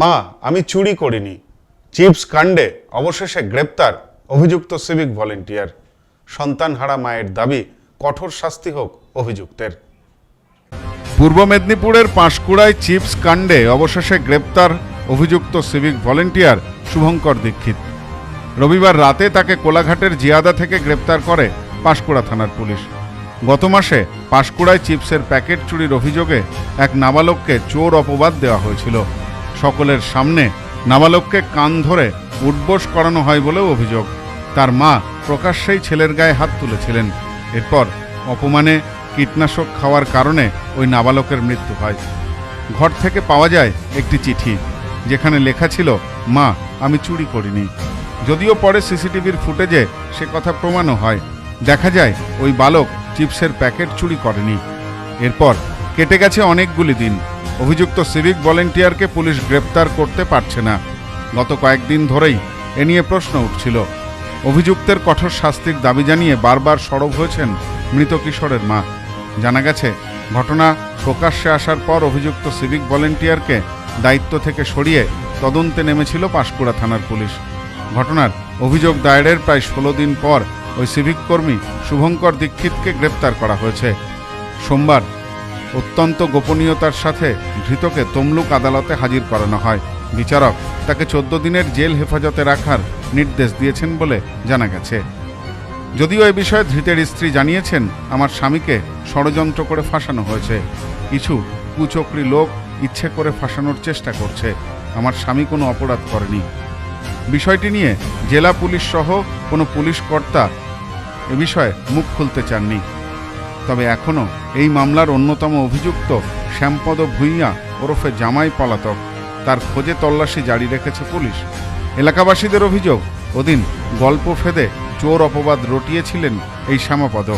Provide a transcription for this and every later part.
মা, আমি চুরি করিনি। চিপস কাণ্ডে অবশেষে গ্রেপ্তার অভিযুক্ত সিভিক ভলেন্টিয়ার। সন্তানহারা মায়ের দাবি, কঠোর শাস্তি হোক অভিযুক্তের। পূর্ব মেদিনীপুরের পাঁশকুড়ায় চিপস কাণ্ডে অবশেষে গ্রেপ্তার অভিযুক্ত সিভিক ভলেন্টিয়ার শুভঙ্কর দীক্ষিত। রবিবার রাতে তাকে কোলাঘাটের জিয়াদা থেকে গ্রেপ্তার করে পাঁশকুড়া থানার পুলিশ। গত মাসে পাঁশকুড়ায় চিপসের প্যাকেট চুরির অভিযোগে এক নাবালককে চোর অপবাদ দেওয়া হয়েছিল। সকলের সামনে নাবালককে কান ধরে উঠবোস করানো হয় বলেও অভিযোগ। তার মা প্রকাশ্যেই ছেলের গায়ে হাত তুলেছিলেন। এরপর অপমানে কীটনাশক খাওয়ার কারণে ওই নাবালকের মৃত্যু হয়। ঘর থেকে পাওয়া যায় একটি চিঠি, যেখানে লেখা ছিল, মা, আমি চুরি করিনি। যদিও পরে সিসিটিভির ফুটেজে সে কথা প্রমাণও হয়। দেখা যায়, ওই বালক চিপসের প্যাকেট চুরি করেনি। এরপর কেটে গেছে অনেকগুলি দিন। অভিযুক্ত সিভিক ভলেন্টিয়ারকে পুলিশ গ্রেপ্তার করতে পারছে না। গত কয়েকদিন ধরেই এ নিয়ে প্রশ্ন উঠছিল। অভিযুক্তের কঠোর শাস্তির দাবি জানিয়ে বারবার সরব হয়েছেন মৃত কিশোরের মা। জানা গেছে, ঘটনা প্রকাশ্যে আসার পর অভিযুক্ত সিভিক ভলেন্টিয়ারকে দায়িত্ব থেকে সরিয়ে তদন্তে নেমেছিল পাঁশকুড়া থানার পুলিশ। ঘটনার অভিযোগ দায়েরের প্রায় ষোলো দিন পর ওই সিভিক কর্মী শুভঙ্কর দীক্ষিতকে গ্রেপ্তার করা হয়েছে। সোমবার অত্যন্ত গোপনীয়তার সাথে ধৃতকে তমলুক আদালতে হাজির করানো হয়। বিচারক তাকে চোদ্দ দিনের জেল হেফাজতে রাখার নির্দেশ দিয়েছেন বলে জানা গেছে। যদিও এ বিষয়ে ধৃতের স্ত্রী জানিয়েছেন, আমার স্বামীকে ষড়যন্ত্র করে ফাঁসানো হয়েছে। কিছু কুচক্রি লোক ইচ্ছে করে ফাঁসানোর চেষ্টা করছে। আমার স্বামী কোনো অপরাধ করেনি। বিষয়টি নিয়ে জেলা পুলিশ সহ কোনো পুলিশ কর্তা এ বিষয়ে মুখ খুলতে চাননি। তবে এখনও এই মামলার অন্যতম অভিযুক্ত শ্যামপদ ভূঁইয়া ওরফে জামাই পলাতক। তার খোঁজে তল্লাশি জারি রেখেছে পুলিশ। এলাকাবাসীদের অভিযোগ, ওদিন গল্প ফেদে চোর অপবাদ রটিয়েছিলেন এই শ্যামাপদ।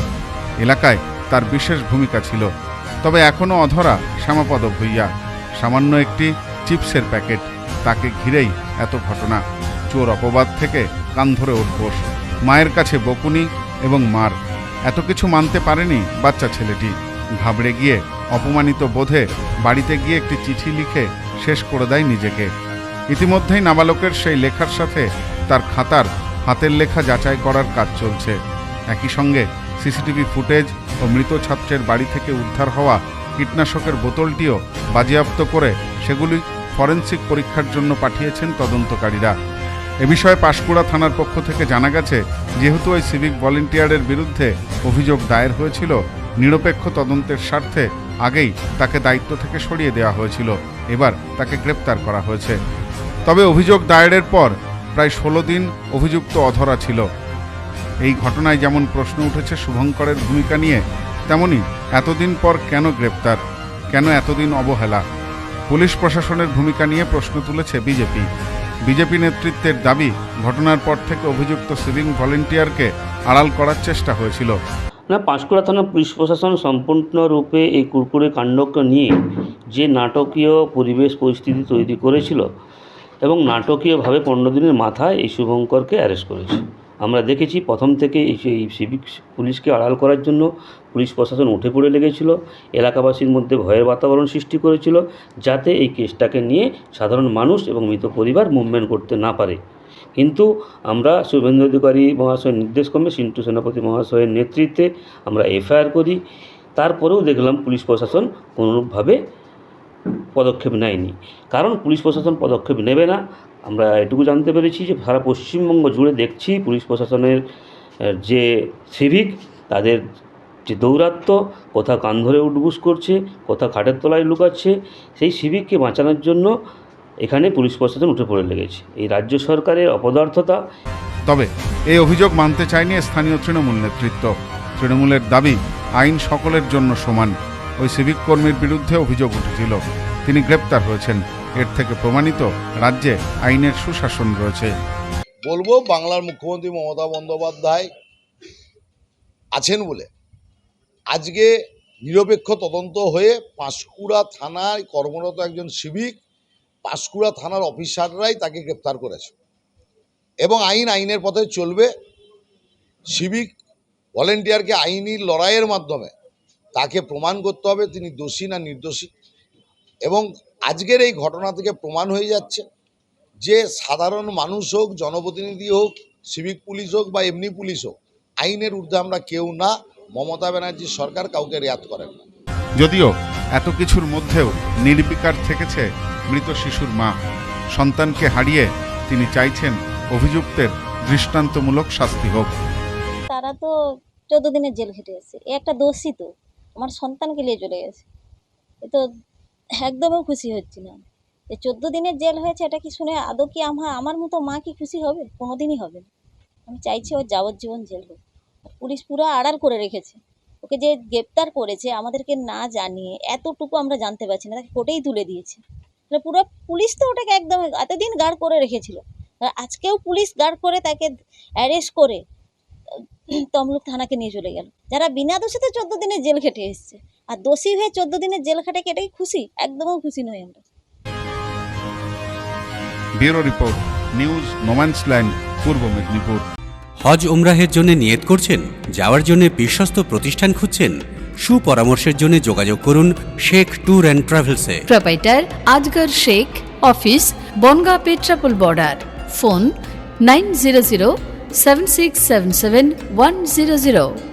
এলাকায় তার বিশেষ ভূমিকা ছিল। তবে এখনও অধরা শ্যামাপদ ভূঁইয়া। সামান্য একটি চিপসের প্যাকেট। তাকে ঘিরেই এত ঘটনা। চোর অপবাদ থেকে কান ধরে উঠবোস। মায়ের কাছে বকুনি এবং মার। এত কিছু মানতে পারেনি বাচ্চা ছেলেটি। ঘাবড়ে গিয়ে অপমানিত বোধে বাড়িতে গিয়ে একটি চিঠি লিখে শেষ করে দেয় নিজেকে। ইতিমধ্যেই নাবালকের সেই লেখার সাথে তার খাতার হাতের লেখা যাচাই করার কাজ চলছে। একই সঙ্গে সিসিটিভি ফুটেজ ও মৃত ছাত্রের বাড়ি থেকে উদ্ধার হওয়া কীটনাশকের বোতলটিও বাজেয়াপ্ত করে সেগুলি ফরেন্সিক পরীক্ষার জন্য পাঠিয়েছেন তদন্তকারীরা। এ বিষয়ে পাঁশকুড়া থানার পক্ষ থেকে জানা গেছে, যেহেতু ওই সিভিক ভলেন্টিয়ারের বিরুদ্ধে অভিযোগ দায়ের হয়েছিল, নিরপেক্ষ তদন্তের স্বার্থে আগেই তাকে দায়িত্ব থেকে সরিয়ে দেওয়া হয়েছিল। এবার তাকে গ্রেপ্তার করা হয়েছে। তবে অভিযোগ দায়েরের পর প্রায় ষোলো দিন অভিযুক্ত অধরা ছিল। এই ঘটনায় যেমন প্রশ্ন উঠেছে শুভঙ্করের ভূমিকা নিয়ে, তেমনি এতদিন পর কেন গ্রেপ্তার? কেন এতদিন অবহেলা? পুলিশ প্রশাসনের ভূমিকা নিয়ে প্রশ্ন তুলেছে বিজেপি। বিজেপি নেতৃত্বের দাবি, ঘটনার পর থেকে অভিযুক্ত সিভিং ভলেন্টিয়ারকে আড়াল করার চেষ্টা হয়েছিল। না, পাঁশকুড়া থানা পুলিশ প্রশাসন সম্পূর্ণরূপে এই কুরকুরে কাণ্ডকে নিয়ে যে নাটকীয় পরিবেশ পরিস্থিতি তৈরি করেছিল এবং নাটকীয়ভাবে পনেরো দিনের মাথায় এই শুভঙ্করকে অ্যারেস্ট করেছে। আমরা দেখেছি প্রথম থেকে এই সিভিক পুলিশকে আড়াল করার জন্য পুলিশ প্রশাসন উঠে পড়ে লেগেছিল, এলাকাবাসীর মধ্যে ভয়ের বাতাবরণ সৃষ্টি করেছিল যাতে এই কেসটাকে নিয়ে সাধারণ মানুষ এবং মৃত পরিবার মুভমেন্ট করতে না পারে। কিন্তু আমরা শুভেন্দু অধিকারী মহাশয়ের নির্দেশক্রমে সিন্টু সেনাপতি মহাশয়ের নেতৃত্বে আমরা এফআইআর করি, তারপরেও দেখলাম পুলিশ প্রশাসন কোনোরূপভাবে পদক্ষেপ নেয়নি। কারণ পুলিশ প্রশাসন পদক্ষেপ নেবে না। আমরা এটুকু জানতে পেরেছি যে সারা পশ্চিমবঙ্গ জুড়ে দেখছি পুলিশ প্রশাসনের যে সিভিক, তাদের যে দৌরাত্ম্য কোথাও কান ধরে উঠবুস করছে কোথাও খাটের তলায় লুকাচ্ছে, সেই সিভিককে বাঁচানোর জন্য এখানে পুলিশ প্রশাসন উঠে পড়ে লেগেছে। এই রাজ্য সরকারের অপদার্থতা। তবে এই অভিযোগ মানতে চায়নি স্থানীয় তৃণমূল নেতৃত্ব। তৃণমূলের দাবি, আইন সকলের জন্য সমান। ওই সিভিক কর্মীর বিরুদ্ধে অভিযোগ উঠেছিল। তিনি গ্রেপ্তার হয়েছেন। এর থেকে প্রমাণিত রাজ্যে আইনের সুশাসন রয়েছে। বলব, বাংলার মুখ্যমন্ত্রী মমতা বন্দ্যোপাধ্যায় আছেন বলে। আজকে নিরপেক্ষ তদন্ত হয়ে পাঁশকুড়া থানায় কর্মরত একজন সিভিক, পাঁশকুড়া থানার অফিসাররাই তাকে গ্রেপ্তার করেছে। এবং আইন আইনের পথে চলবে। সিভিক ভলেন্টিয়ারকে আইনি লড়াইয়ের মাধ্যমে তাকে প্রমাণ করতে হবে তিনি দোষী না নির্দোষী। এবং আজকের এই ঘটনা থেকে প্রমাণ হয়ে যাচ্ছে যে সাধারণ মানুষ হোক জনপ্রতিনিধি হোক সিভিক পুলিশ হোক বা এমনি পুলিশ হোক আইনের ঊর্ধ্বে আমরা কেউ না মমতা ব্যানার্জির সরকার কাউকে রেয়াত করেন না। যদিও এত কিছুর মধ্যেও নির্বিকার থেকেছে মৃত শিশুর মা। সন্তানকে হারিয়ে তিনি চাইছেন অভিযুক্তের দৃষ্টান্তমূলক শাস্তি হোক। তারা তো চোদ্দ দিনের জেল খেটে এসেছে একটা দোষী তো। আমার সন্তানকে নিয়ে চলে গেছে। এ তো একদমও খুশি হচ্ছি না। এই চোদ্দ দিনের জেল হয়েছে, এটা কি শুনে আদৌ কি আমার আমার মতো মা কি খুশি হবে? কোনোদিনই হবে না। আমি চাইছি ওর যাবজ্জীবন জেল হোক। পুলিশ পুরো আড়াল করে রেখেছে। ওকে যে গ্রেপ্তার করেছে, আমাদেরকে না জানিয়ে এতটুকু আমরা জানতে পারছি না, তাকে কোর্টেই তুলে দিয়েছে। তাহলে পুরো পুলিশ তো ওটাকে একদম এতদিন গার্ড করে রেখেছিল। আজকেও পুলিশ গার্ড করে তাকে অ্যারেস্ট করে তমলুক থানাকে নিয়ে চলে গেল। যারা বিনা দোষীতে চোদ্দ দিনের জেল খেটে এসছে। আর দোষী হয়ে চোদ্দ দিনের জেল খেটে কেটেই খুশি একদমও খুশি নই আমরা। ব্যুরো রিপোর্ট নিউজ নোম্যান্সল্যান্ড পূর্ব মেদিনীপুর। হজ উমরাহের জন্য নিয়ত করছেন যাওয়ার জন্য বিশ্বস্ত প্রতিষ্ঠান খুঁজছেন সুপরামর্শের জন্য যোগাযোগ করুন Sheikh tour and ট্রাভেলসে। Proprietor Asgar Sheikh office Bongaon Petrapole border phone nine zero zero 7677 100.